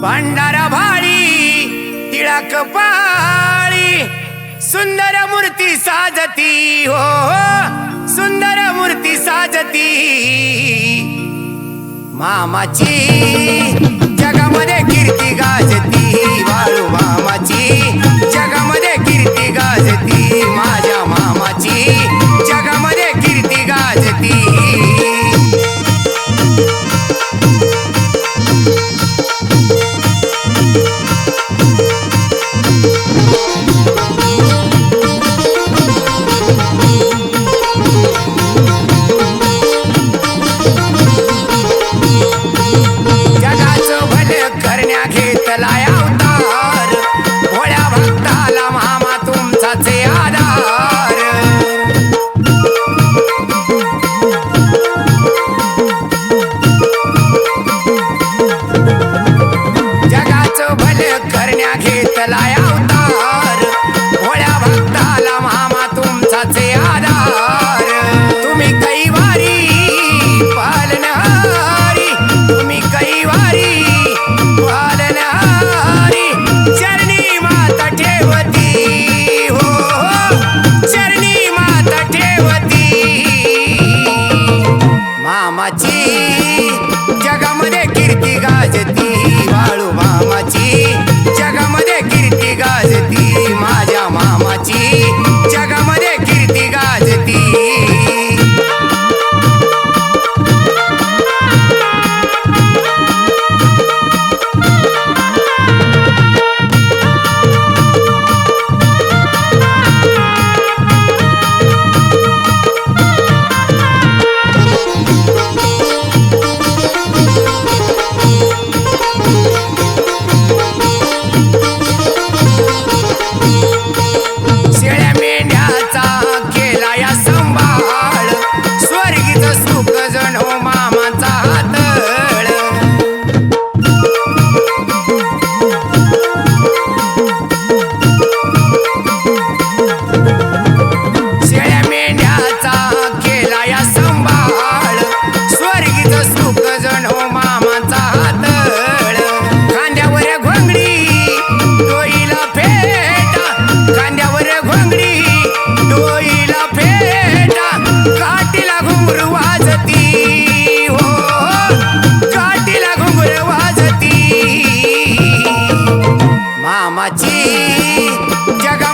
भांडारा भाळी तिळक पाळी. सुंदर मूर्ती साजती हो, हो सुंदर मूर्ती साजती. मामाची जगामध्ये कीर्ती गाजती वाळू मामाची. जगामध्ये कीर्ती गाजती माझ्या मामाची. जगामध्ये कीर्ती गाजती. मामाची जगा